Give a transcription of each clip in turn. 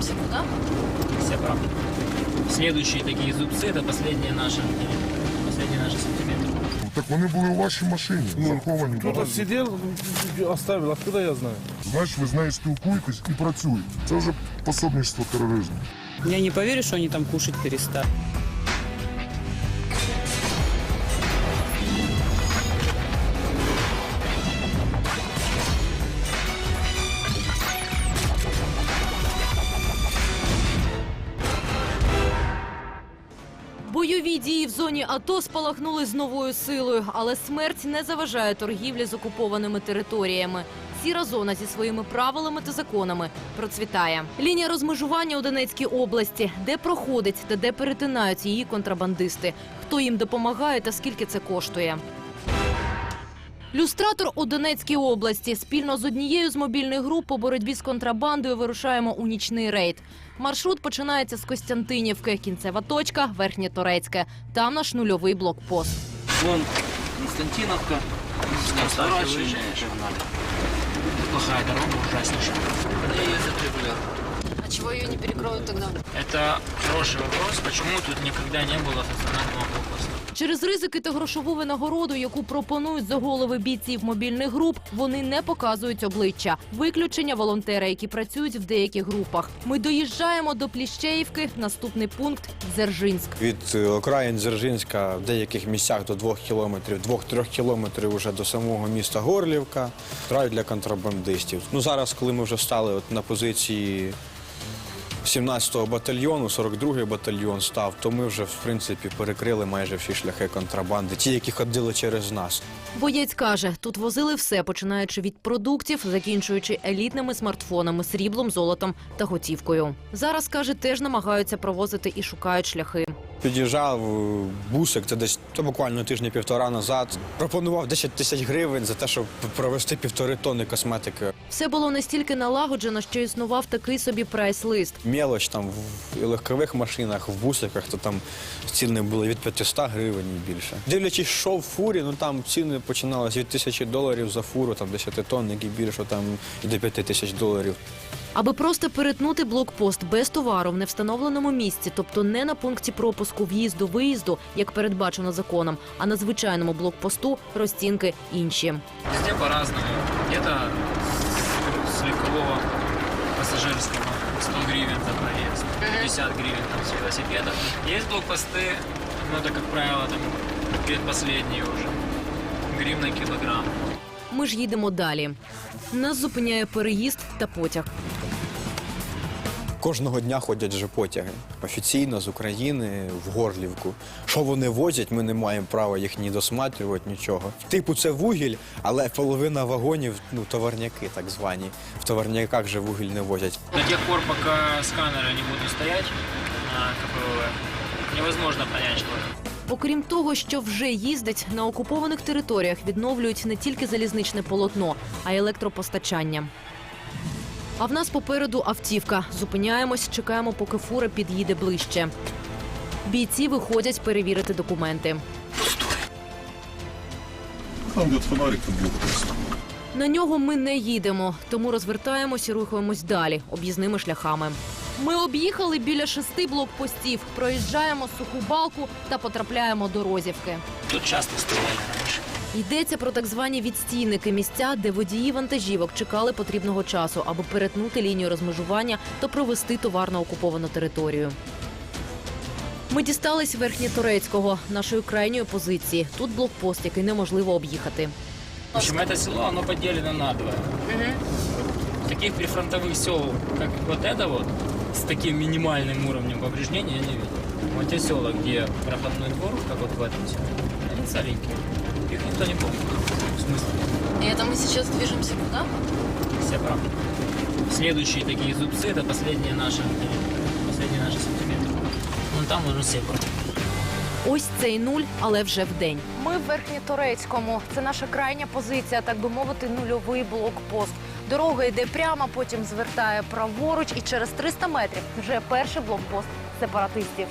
движемся куда? Все правда. Следующие такие зубцы это последние наши, последние наши сантиметры. Так вони були у вашій машині, заховані. Кто-то багажник. сидел, оставил, откуда я знаю? Знаєш, ви з нею спілкуєтесь і працюєте. Це вже пособництво тероризму. Я не поверю, что они там кушать перестали. Дії в зоні АТО спалахнули з новою силою, але смерть не заважає торгівлі з окупованими територіями. Сіра зона зі своїми правилами та законами процвітає. Лінія розмежування у Донецькій області, де проходить та де перетинають її контрабандисти, хто їм допомагає та скільки це коштує. Люстратор у Донецькій області спільно з однією з мобільних груп по боротьбі з контрабандою вирушаємо у нічний рейд. Маршрут починається з Костянтинівки, кінцева точка Верхнє Торецьке. Там наш нульовий блокпост. Вон Константиновка. Плохая дорога, ужаснейшая. Я ездят регулярно. А чого її не перекроють тоді? Это хороший вопрос, почему тут никогда не было стационарного блокпоста. Через ризики та грошову винагороду, яку пропонують за голови бійців мобільних груп, вони не показують обличчя. Виключення волонтери, які працюють в деяких групах. Ми доїжджаємо до Пліщеївки. Наступний пункт Дзержинськ. Від е, окраїн Дзержинська в деяких місцях до 2 кілометрів, 2-3 кілометрів вже до самого міста Горлівка. Рай для контрабандистів. Ну зараз, коли ми вже стали от на позиції 17-го батальйону, 42-й батальйон став, то ми вже в принципі перекрили майже всі шляхи контрабанди, ті, які ходили через нас. Боєць каже, тут возили все, починаючи від продуктів, закінчуючи елітними смартфонами, сріблом, золотом та готівкою. Зараз каже, теж намагаються провозити і шукають шляхи. Під'їжджав е, бусик, це десь то буквально тижня-півтора назад. Пропонував 10 тисяч гривень за те, щоб провести півтори тонни косметики. Все було настільки налагоджено, що існував такий собі прайс-лист. Мелоч там в легкових машинах, в бусиках, то там ціни були від 500 гривень і більше. Дивлячись, що в фурі, ну там ціни починалися від тисячі доларів за фуру, там 10 тонн, і більше там і до 5 тисяч доларів. Аби просто перетнути блокпост без товару в невстановленому місці, тобто не на пункті пропуску в'їзду-виїзду, як передбачено законом, а на звичайному блокпосту розцінки інші. Везде по-разному. Где-то с легкового пассажирского 100 гривен за проезд, 50 гривен там с велосипеда. Есть блокпосты, но это, как правило, там предпоследние уже. Гривна килограмм. Ми ж їдемо далі. Нас зупиняє переїзд та потяг. Кожного дня ходять вже потяги офіційно з України в Горлівку. Що вони возять, ми не маємо права їх ні досматрювати, нічого. Типу, це вугіль, але половина вагонів ну товарняки, так звані. В товарняках же вугіль не возять. До тех пор, пока сканеры не будут стоять на КПВ, невозможно понять, что это. Окрім того, що вже їздить на окупованих територіях, відновлюють не тільки залізничне полотно, а й електропостачання. А в нас попереду автівка. Зупиняємось, чекаємо, поки фура під'їде ближче. Бійці виходять перевірити документи. Там де фонарик там був просто. На нього ми не їдемо, тому розвертаємось і рухаємось далі об'їзними шляхами. Ми об'їхали біля шести блокпостів, проїжджаємо суху балку та потрапляємо до Розівки. Тут часто стреляли раньше. Йдеться про так звані відстійники місця, де водії вантажівок чекали потрібного часу, аби перетнути лінію розмежування та провести товар на окуповану територію. Ми дістались Верхнєторецького, нашої крайньої позиції. Тут блокпост, який неможливо об'їхати. В общем, это село, оно поделено надвое. Таких прифронтовых сел, как вот это вот, с таким минимальным уровнем повреждений я не видел. Вот те села, где проходной двор, как вот в этом селе, они целенькие. Их никто не помнит. В смысле? І это ми зараз движемося куди? Все правда. Следующие такие зубцы, это последние наши, последние наши сантиметры. Вон там уже сепар. Ось цей нуль, але вже вдень. Ми в Верхньоторецькому. Це наша крайня позиція, так би мовити, нульовий блокпост. Дорога йде прямо, потім звертає праворуч, і через 300 метрів вже перший блокпост сепаратистів.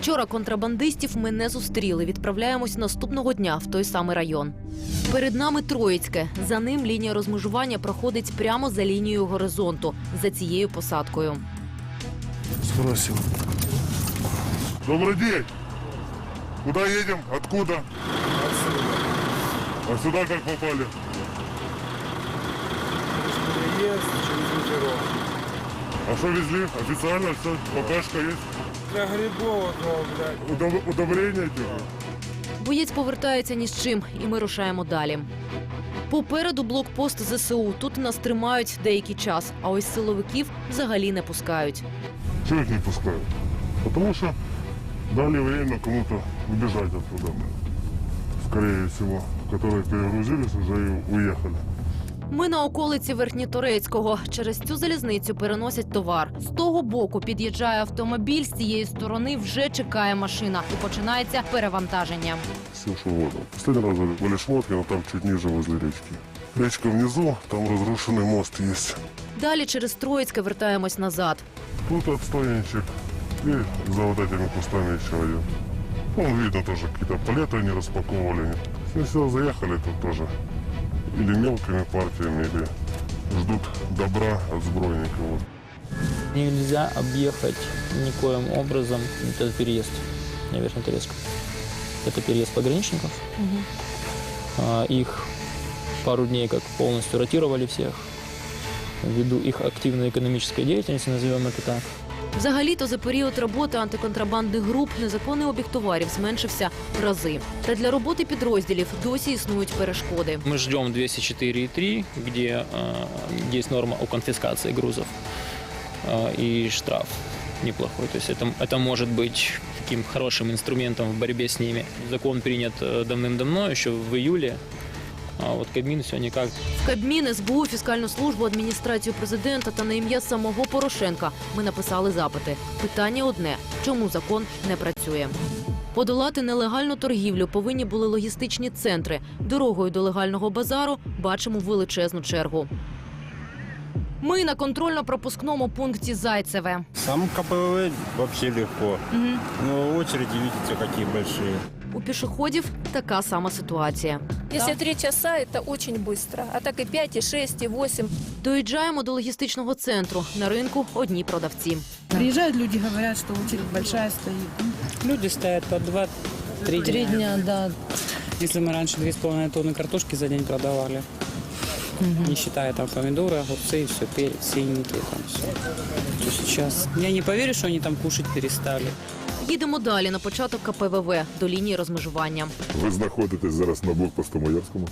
Вчора контрабандистів ми не зустріли. Відправляємось наступного дня в той самий район. Перед нами Троїцьке. За ним лінія розмежування проходить прямо за лінією горизонту, за цією посадкою. Сбросил. Добрый день. Куда едем? Откуда? А сюда как попали? А что везли? Официально все? ППшка есть? Для грибов одного, блядь. Удов- удобрения типа? Боєць повертається ні з чим, і ми рушаємо далі. Попереду блокпост ЗСУ. Тут нас тримають деякий час, а ось силовиків взагалі не пускають. Чего их не пускают? Потому что дали время кому-то убежать оттуда. Скорее всего. Которые перегрузились уже и уехали. Ми на околиці Верхньоторецького. Через цю залізницю переносять товар. З того боку під'їжджає автомобіль, з цієї сторони вже чекає машина і починається перевантаження. Все, что угодно. Последний раз были, были шмотки, но там чуть ниже возле речки. Речка внизу, там разрушенный мост есть. Далі через Троїцьке вертаємось назад. Тут отстойничек. И за вот этими кустами еще один. Вон видно тоже какие-то палеты они распаковывали. Ну все, заехали тут тоже. Или мелкими партиями, или ждут добра от сбройников. Нельзя объехать никоим образом этот переезд на Верхнеторецком. Это переезд пограничников. А, Их пару дней как полностью ротировали всех ввиду их активной экономической деятельности, назовем это так. Взагалі-то за період роботи антиконтрабандних груп незаконний обіг товарів зменшився в рази. Та для роботи підрозділів досі існують перешкоди. Мы ждем 204.3, где э, есть норма о конфискации грузов э, и штраф неплохой. То есть это, это может быть таким хорошим инструментом в борьбе с ними. Закон принят э, давным-давно, еще в июле. а вот Кабмин все никак В Кабмін, СБУ, фіскальну службу, адміністрацію президента та на ім'я самого Порошенка ми написали запити. Питання одне: чому закон не працює? Подолати нелегальну торгівлю повинні були логістичні центри. Дорогою до легального базару бачимо величезну чергу. Ми на контрольно-пропускному пункті Зайцеве. Сам КПВ вообще легко. Но очереди, видите, какие большие. У пішоходів така сама ситуація. Если три часа, это очень быстро. А так и 5, и 6, и 8. Доїжджаємо до логістичного центру. На ринку одні продавці. Приезжают люди, говорят, что очередь большая стоит. Люди стоят по 2-3 Три дня, да. Если мы раньше 2,5 тонны картошки за день продавали, не считая там помидоры, огурцы, все, перец, синенькие, там все. То сейчас я не поверю, что они там кушать перестали. Їдемо далі на початок КПВВ до лінії розмежування. Ви знаходитесь зараз на блокпосту Маярському,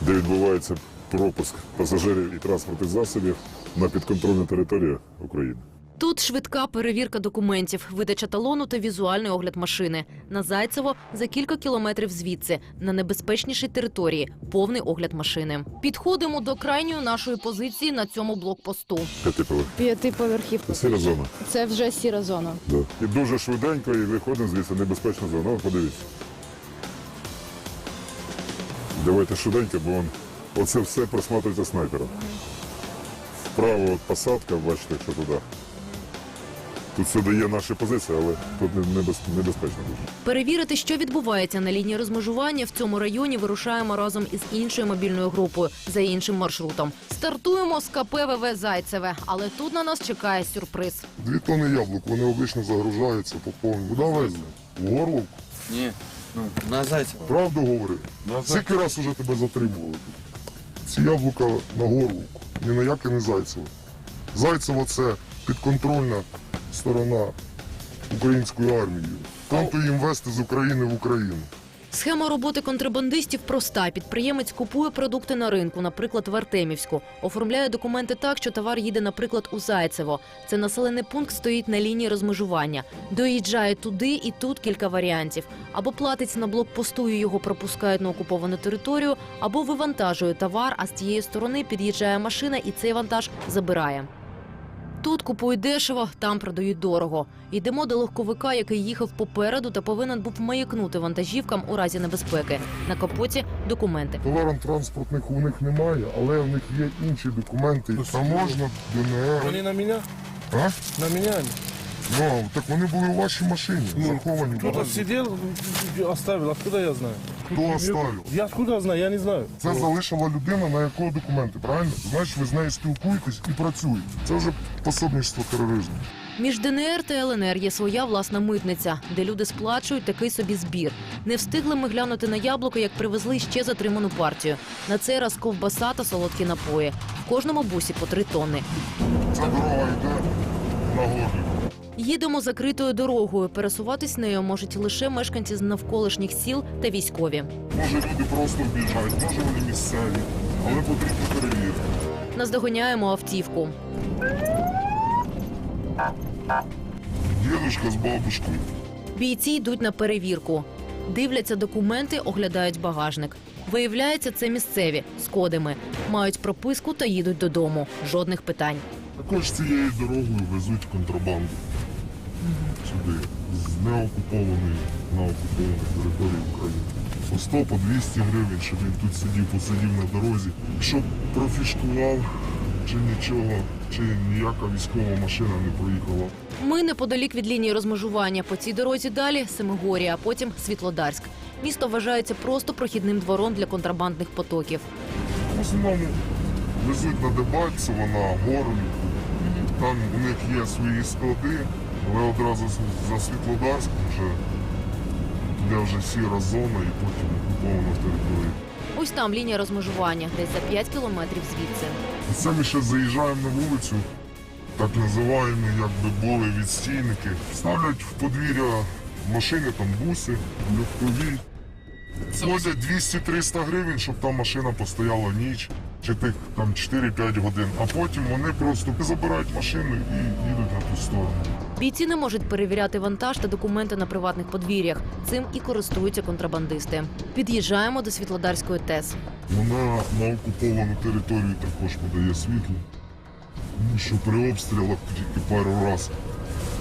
де відбувається пропуск пасажирів і транспортних засобів на підконтрольну територію України. Тут швидка перевірка документів, видача талону та візуальний огляд машини. На Зайцево за кілька кілометрів звідси, на небезпечнішій території, повний огляд машини. Підходимо до крайньої нашої позиції на цьому блокпосту. П'ятипових. П'ятиповерхівка. Сіра зона. Це вже сіра зона. Да. І дуже швиденько, і виходимо звідси небезпечна зона. От подивіться. Давайте швиденько, бо он, оце все просматривається снайпером. Вправо от посадка, бачите, що туди. Тут сюди є наші позиції, але тут небезпечно дуже. Перевірити, що відбувається на лінії розмежування в цьому районі, вирушаємо разом із іншою мобільною групою за іншим маршрутом. Стартуємо з КПВВ Зайцеве, але тут на нас чекає сюрприз. Дві тони яблук, вони обично загружаються по повній. Куди везли? В горловку. Ні, ну, на зайця. Правду говори. Скільки раз уже тебе затримували? Ці яблука на горловку, ні на яке не Зайцево. Зайцево це підконтрольна сторона української армії. Там то їм вести з України в Україну. Схема роботи контрабандистів проста. Підприємець купує продукти на ринку, наприклад, в Артемівську, оформляє документи так, що товар їде, наприклад, у Зайцево. Це населений пункт стоїть на лінії розмежування. Доїжджає туди і тут кілька варіантів. Або платить на блокпосту і його пропускають на окуповану територію, або вивантажує товар, а з тієї сторони під'їжджає машина і цей вантаж забирає. Тут купують дешево, там продають дорого. Йдемо до легковика, який їхав попереду та повинен був маякнути вантажівкам у разі небезпеки. На капоті документи. Товаром транспортних у них немає, але в них є інші документи. Таможна, ДНР. Они на меня? А? На. Ну, так вони були у вашій машині, заховані. Кто-то багажник. сидел, оставил. Откуда я знаю? Хто оставив? Я откуда знаю? Я не знаю. Це залишила людина, на якого документи, правильно? Значить, ви з нею спілкуєтесь і працюєте. Це вже пособництво тероризму. Між ДНР та ЛНР є своя власна митниця, де люди сплачують такий собі збір. Не встигли ми глянути на яблуко, як привезли ще затриману партію. На цей раз ковбаса та солодкі напої. В кожному бусі по три тонни. Ця дорога йде на Горлівку. Їдемо закритою дорогою. Пересуватись нею можуть лише мешканці з навколишніх сіл та військові. Може люди просто об'їжджають, може вони місцеві, але потрібно перевірити. Наздоганяємо автівку. Дідушка з бабушкою. Бійці йдуть на перевірку. Дивляться документи, оглядають багажник. Виявляється, це місцеві з кодами. Мають прописку та їдуть додому. Жодних питань. Також цією дорогою везуть контрабанду. Сюди, з неокупованої на окупованій території України. По 100, по 200 гривень, щоб він тут сидів, посидів на дорозі. Щоб профішкував, чи нічого, чи ніяка військова машина не проїхала. Ми неподалік від лінії розмежування. По цій дорозі далі Семигорія, а потім Світлодарськ. Місто вважається просто прохідним двором для контрабандних потоків. В основному везуть на Дебальцево, на Горлівку. Там у них є свої склади, але одразу за Світлодарськ вже де вже сіра зона і потім окупована територія. Ось там лінія розмежування, десь за 5 кілометрів звідси. І Це ми ще заїжджаємо на вулицю, так називаємо, якби були відстійники. Ставлять в подвір'я машини, там буси, легкові. Платять 200-300 гривень, щоб там машина постояла ніч чи тих там 4-5 годин. А потім вони просто забирають машину і їдуть на ту сторону. Бійці не можуть перевіряти вантаж та документи на приватних подвір'ях. Цим і користуються контрабандисти. Під'їжджаємо до Світлодарської ТЕС. Вона на окуповану територію також подає світло. Тому що при обстрілах тільки пару раз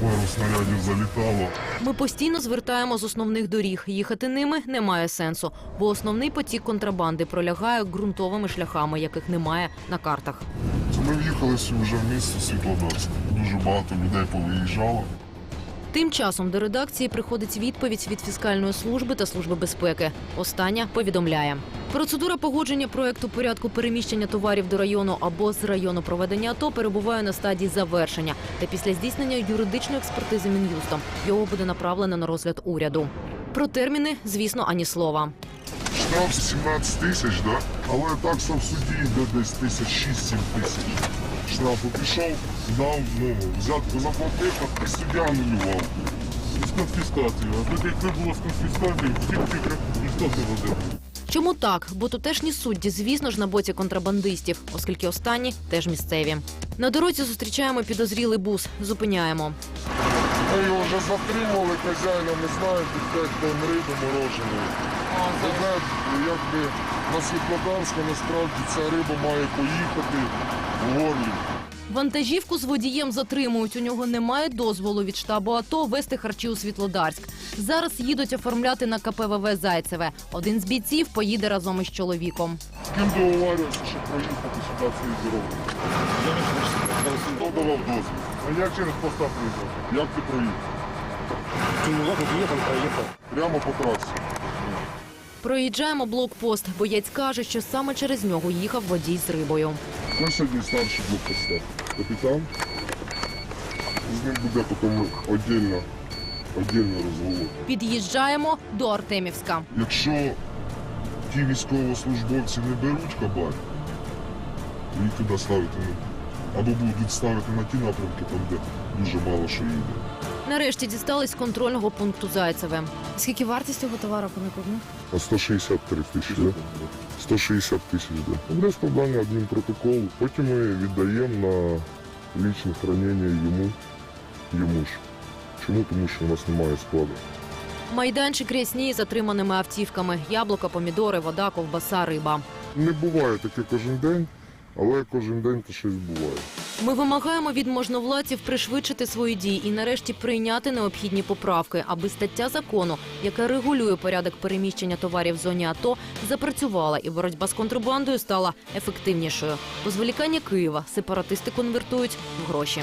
пару снарядів залітало. Ми постійно звертаємо з основних доріг. Їхати ними немає сенсу, бо основний потік контрабанди пролягає ґрунтовими шляхами, яких немає на картах. Ми вже в місто Світлодарськ. Дуже багато людей повиїжджало. Тим часом до редакції приходить відповідь від фіскальної служби та служби безпеки. Остання повідомляє. Процедура погодження проекту порядку переміщення товарів до району або з району проведення АТО перебуває на стадії завершення. Та після здійснення юридичної експертизи мін'юстом його буде направлено на розгляд уряду. Про терміни, звісно, ані слова. Штраф 17 тисяч, да? але такса в суді йде десь тисяч 6-7 тисяч. Штрафу пішов, дав, ну, взятку заплатив, а суддя анулював. З конфіскацією. А тут якби було з конфіскацією, цифри ніхто не водив. Чому так? Бо тутешні судді, звісно ж, на боці контрабандистів, оскільки останні теж місцеві. На дорозі зустрічаємо підозрілий бус, зупиняємо. Ми його вже затримали, хазяїна не знаю, під 5 тонн риби мороженої. Це якби на Світлодарська насправді ця риба має поїхати в Горлівку. Вантажівку з водієм затримують. У нього немає дозволу від штабу АТО вести харчі у Світлодарськ. Зараз їдуть оформляти на КПВВ Зайцеве. Один з бійців поїде разом із чоловіком. З ким договарювався, щоб проїхати сюди цією дорогою? Хто давав дозвіл? А як через поста приїхав? Як ти проїхав? Прямо по трасі. Проїжджаємо блокпост. Боєць каже, що саме через нього їхав водій з рибою. Хто сьогодні старший блокпоста? Капітан? З ним буде потім віддільно, віддільно розговор. Під'їжджаємо до Артемівська. Якщо ті військовослужбовці не беруть хабар, їх туди ставити не будуть. Або будуть ставити на ті напрямки, там, де дуже мало що їде. Нарешті дістались контрольного пункту Зайцеве. Скільки вартість цього товару по накладну? А 163 тисячі, да? 160 тисяч, да. Буде складання адмінпротоколу, потім ми віддаємо на лічне хранення йому, йому ж. Чому? Тому що у нас немає складу. Майданчик рясніє затриманими автівками: яблука, помідори, вода, ковбаса, риба. Не буває таке кожен день, але кожен день то щось буває. Ми вимагаємо від можновладців пришвидшити свої дії і нарешті прийняти необхідні поправки, аби стаття закону, яка регулює порядок переміщення товарів в зоні АТО, запрацювала і боротьба з контрабандою стала ефективнішою. Позволікання Києва сепаратисти конвертують в гроші.